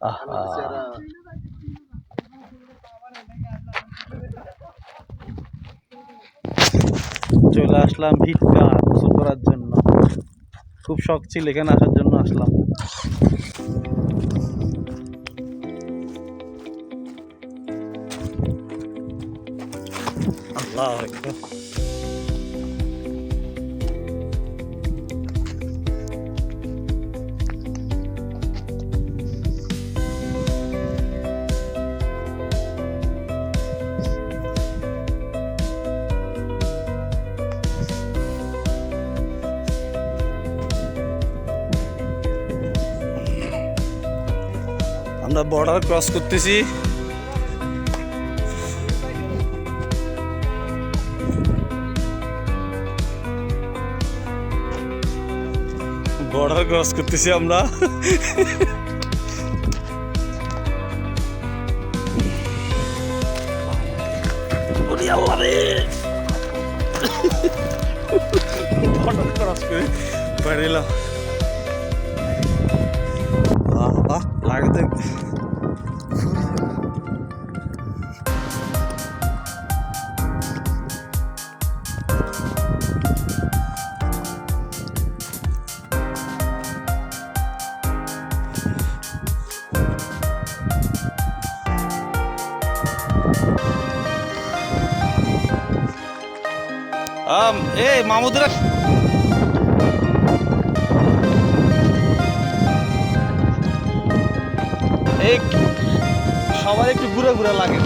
আহা। চলে আসলাম ভিটকা গোসল করার জন্য। খুব শখ ছিল এখানে আসার জন্য আসলাম। আল্লাহ আমরা বর্ডার ক্রস করতেছি। বর্ডার ক্রস করতেছি আমরা। বর্ডার ক্রস করে মামুদরা এই সবার একটু ঘুরে ঘুরে লাগে।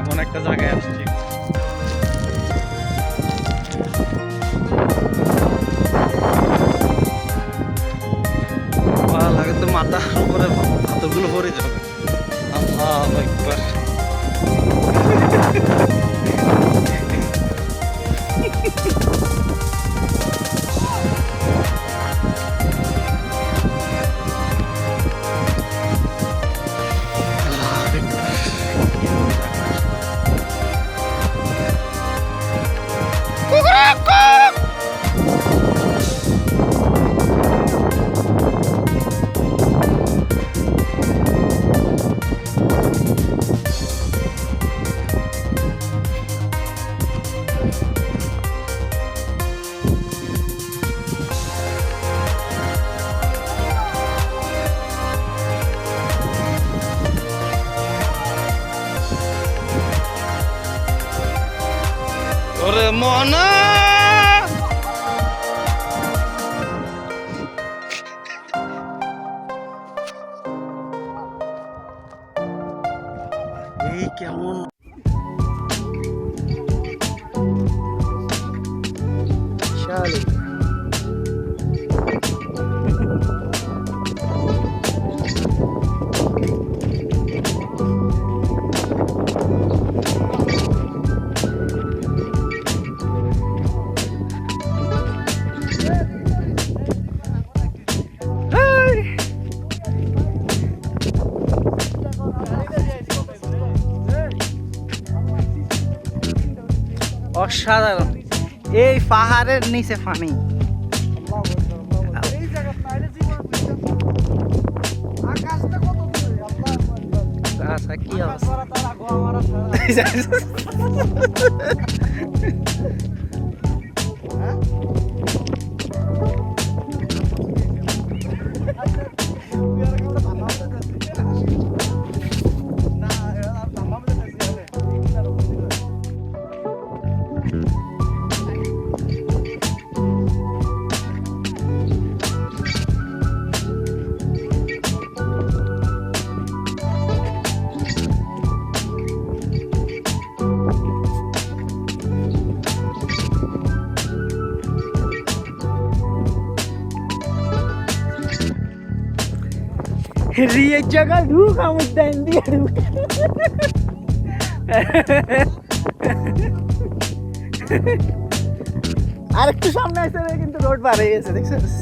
এমন একটা জায়গায় লাগে মাথার উপরে হাতগুলো পড়ে যাবে। আল্লাহ একবার মনা অসাধারণ। এই পাহাড়ের নিচে পানি। আচ্ছা কি অবস্থা? রিয়ের জায়গায় ঢুক আমার ডাইন দিয়ে ঢুক আর একটু সামনে আসতে হবে কিন্তু রোড পার হয়ে গেছে দেখছিস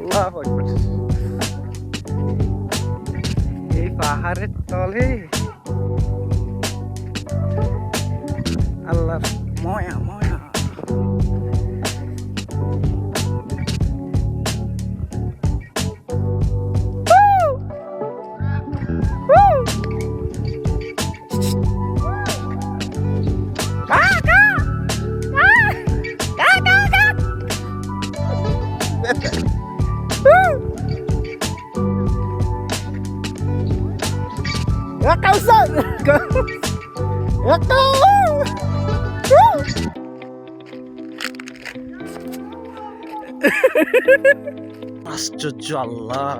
আল্লাহু আকবার। এই পাহাড়ের তলে আল্লাহ আশ্চর্য আল্লাহ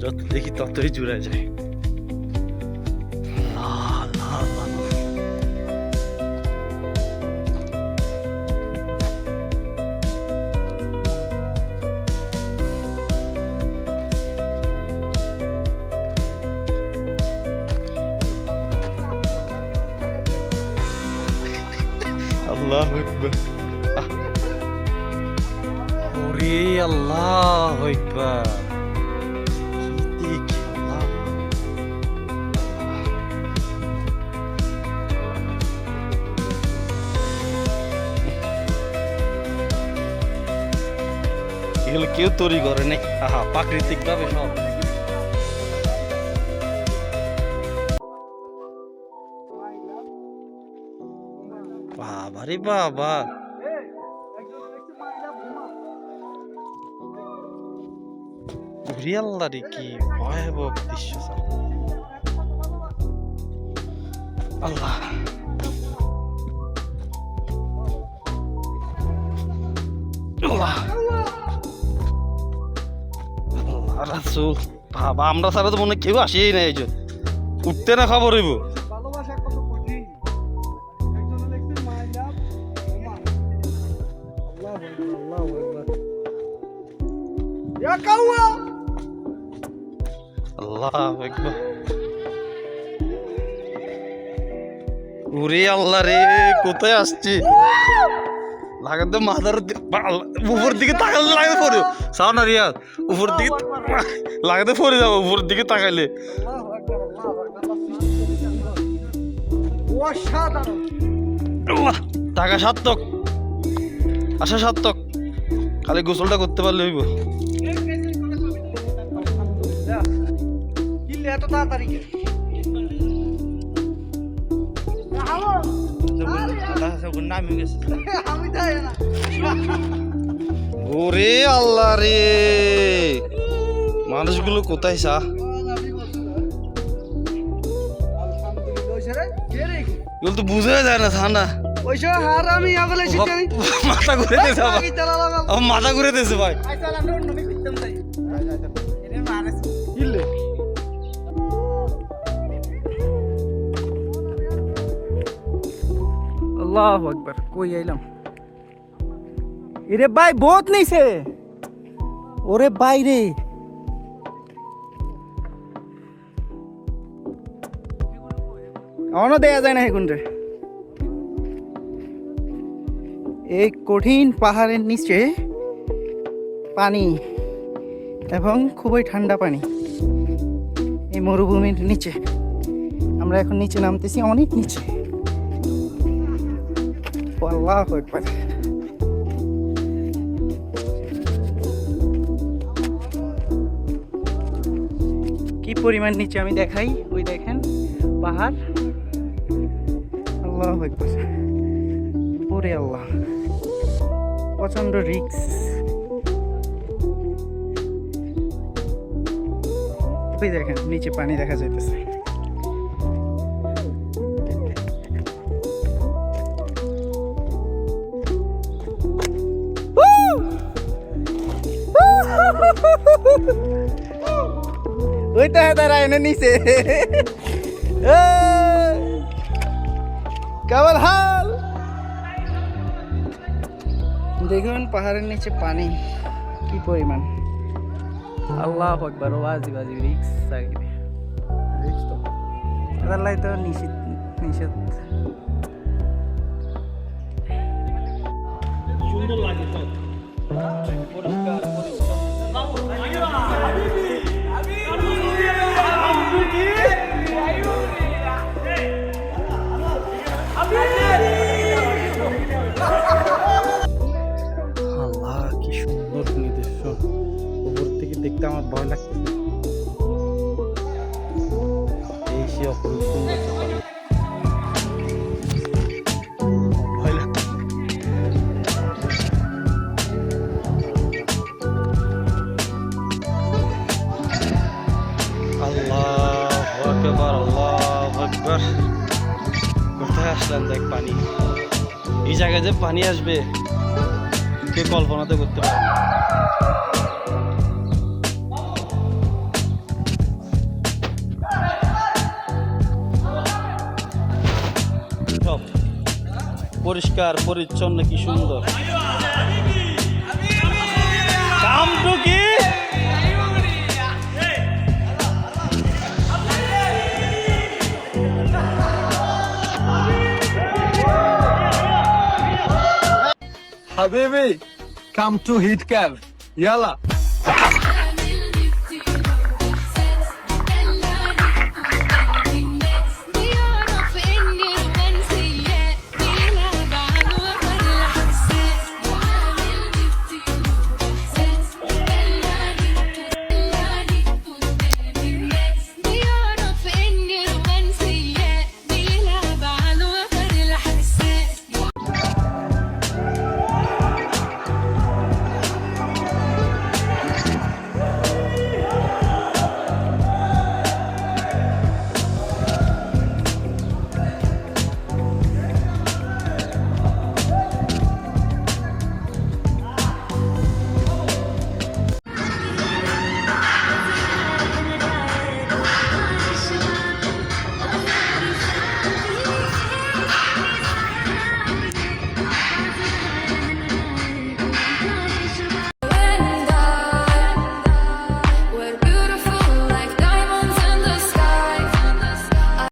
যত দেখি ততই জুড়ে যায়। আল্লাহ। ওরে আল্লাহ এগুলো কেউ তৈরি করে নাই। আহা প্রাকৃতিক ভাবে সব। বাবা রে বাবা। ওরে আল্লাহ রে কি ভয়াবহ দৃশ্য আল্লাহ। আল্লাহ। বাবা, আমরা সারা তো মনে কেউ আসেই না এই উঠতে না খবর হইব। আল্লাহ রে কোথায় আসছি মাথার দি- বা- আল্লাহ, উপর দিকে তাকালে লাগাতে পড়ে সাও না রিয়াজ উপর দিকে লাগাতে পড়ে যাব উপর দিকে তাকাইলে টাকা সার্থক আশা সার্থক খালি গোসলটা করতে পারলে হইব এত তাড়াতাড়ি ওরে আল্লাহ রে। মানুষগুলো কোথায় সা? এগুলো তো বুঝে যায় না ঠান্ডা মাথা ঘুরে মাথা ঘুরে দিয়েছে ভাই। আল্লাহু আকবার, কই আইলাম? এরে ভাই বহুত নিছে। ওরে বাইরে অন দেয়া যায় না এখন রে এই কঠিন পাহাড়ের নিচে পানি এবং খুবই ঠান্ডা পানি এই মরুভূমির নিচে। আমরা এখন নিচে নামতেছি, অনেক নিচে। আল্লাহ একবার কি পরিমাণ নিচে আমি দেখাই? ওই দেখেন পাহাড়। আল্লাহ একবার ওরে আল্লাহ। প্রচণ্ড রিক্স। ওই দেখেন নিচে পানি দেখা যাইতেছে। ওই তো হ্যাঁ এনে নিচে কেমন হাল দেখুন পাহাড়ের নিচে পানি কি পরিমাণ। আল্লাহ একবার ওয়াজি বাজি রিক্স তো এদার তো নিষেধ নিষেধ। সুন্দর লাগে তো দেখতে আমার ভয় লাগতেছে এই সে অপরূপ সুন্দর। সকাল কোথায় আসলেন দেখ পানি? এই জায়গায় যে পানি আসবে, কে কল্পনা তো করতে পারে পরিষ্কার পরিচ্ছন্ন কি সুন্দর। হাবিবি কাম টু হিট ক্যাব ইয়ালা।